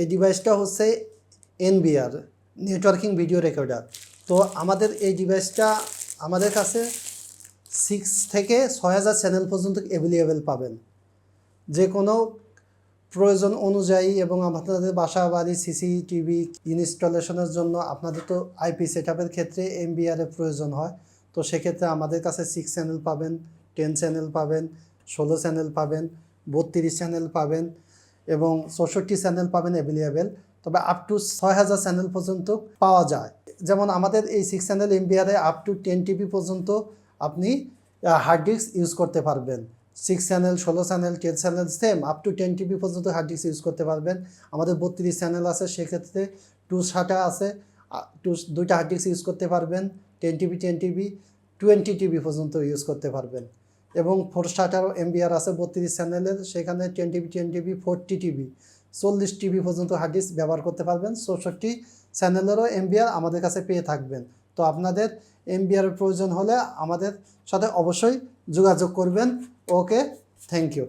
এই ডিভাইসটা হচ্ছে এনবিআর নেটওয়ার্কিং ভিডিও রেকর্ডার তো আমাদের এই ডিভাইসটা আমাদের কাছে সিক্স থেকে ছয় হাজার চ্যানেল পর্যন্ত অ্যাভেলেবেল পাবেন। যে কোনো প্রয়োজন অনুযায়ী এবং আপনাদের বাসা বাড়ি সিসিটিভি ইনস্টলেশনের জন্য আপনাদের তো আইপি সেট আপের ক্ষেত্রে এমবিআর এর প্রয়োজন হয়। তো সেক্ষেত্রে আমাদের কাছে সিক্স চ্যানেল পাবেন টেন চ্যানেল পাবেন, ষোলো চ্যানেল পাবেন, বত্রিশ চ্যানেল পাবেন। এবং চৌষট্টি চ্যানেল পাবেন অ্যাভেলেবেল তবে আপ টু ছয় হাজার চ্যানেল পর্যন্ত পাওয়া যায়। যেমন আমাদের এই সিক্স চ্যানেল এমবিআরে আপ টু টেন টিবি পর্যন্ত আপনি হার্ড ডিস্ক ইউজ করতে পারবেন। সিক্স চ্যানেল ষোলো channel ten channel same up to ten TB পর্যন্ত হার্ড ডিস্ক ইউজ করতে পারবেন। আমাদের বত্রিশ চ্যানেল আছে, সেক্ষেত্রে টু শাটা আছে টু দুইটা হার্ড ডিস্ক ইউজ করতে পারবেন। Ten TB ten TB twenty TB পর্যন্ত ইউজ করতে পারবেন। এবং ফোর স্টার্টার এমবিআর আছে বত্রিশ চ্যানেলের সেখানে ten TV ten TV forty TV চল্লিশ টিভি পর্যন্ত হার্ড ডিস্ক ব্যবহার করতে পারবেন, চৌষট্টি চ্যানেলেরও এমবিআর আমাদের কাছে পেয়ে থাকবেন। তো আপনাদের এমবিআর প্রয়োজন হলে আমাদের সাথে অবশ্যই যোগাযোগ করবেন। Okay thank you